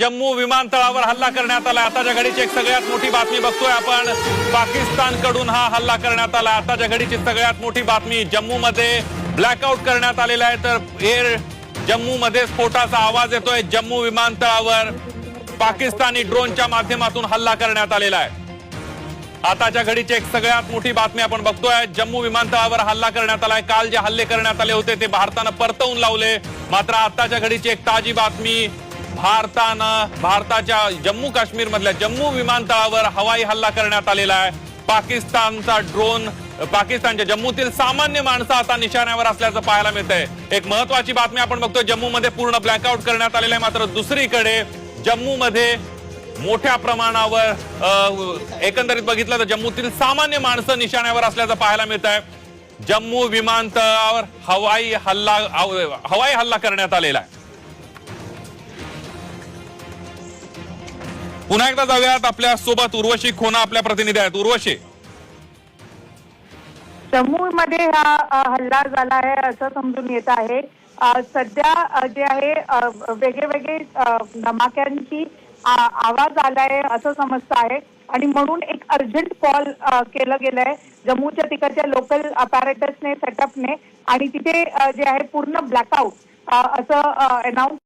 जम्मू विमानतळावर हल्ला करण्यात आला आताच्या घडीची एक सगळ्यात मोठी बातमी बघतोय आपण. पाकिस्तानकडून हा हल्ला करण्यात आला. आताच्या घडीची सगळ्यात मोठी बातमी जम्मूमध्ये ब्लॅकआउट करण्यात आलेला आहे. तर एअर जम्मूमध्ये स्फोटाचा आवाज येतोय जम्मू विमानतळावर. पाकिस्तानी ड्रोनच्या माध्यमातून हल्ला करण्यात आलेला आहे. आताच्या घडीची एक सगळ्यात मोठी बातमी आपण बघतोय. जम्मू विमानतळावर हल्ला करण्यात आलाय. काल जे हल्ले करण्यात आले होते ते भारतानं परतवून लावले. मात्र आताच्या घडीची एक ताजी बातमी भारतानं भारताच्या जम्मू काश्मीर मधल्या जम्मू विमानतळावर हवाई हल्ला करण्यात आलेला आहे. पाकिस्तानचा ड्रोन पाकिस्तानच्या जम्मूतील सामान्य माणसं आता निशाण्यावर असल्याचं पाहायला मिळतंय. एक महत्वाची बातमी आपण बघतोय जम्मू मध्ये पूर्ण ब्लॅकआउट करण्यात आलेलं आहे. मात्र दुसरीकडे जम्मू मध्ये मोठ्या प्रमाणावर एकंदरीत बघितलं तर जम्मूतील सामान्य माणसं निशाण्यावर असल्याचं पाहायला मिळत आहे जम्मू विमानतळावर हवाई हल्ला हवाई हल्ला करण्यात आलेला आहे. पुन्हा एकदा जाऊयात आपल्यासोबत. उर्वशी खोना आपल्या प्रतिनिधी आहेत. उर्वशी. जम्मूमध्ये हा हल्ला झाला आहे असं समजून येत आहे. सध्या जे आहे वेगळे वेगळे धमाक्यांची आवाज आलाय असं समजतं आहे. आणि म्हणून एक अर्जंट कॉल केलं गेलंय. जम्मूच्या तिकडच्या लोकल अपॅरेटसने सेटअपने आणि तिथे जे आहे पूर्ण ब्लॅकआउट असं अनाऊन्स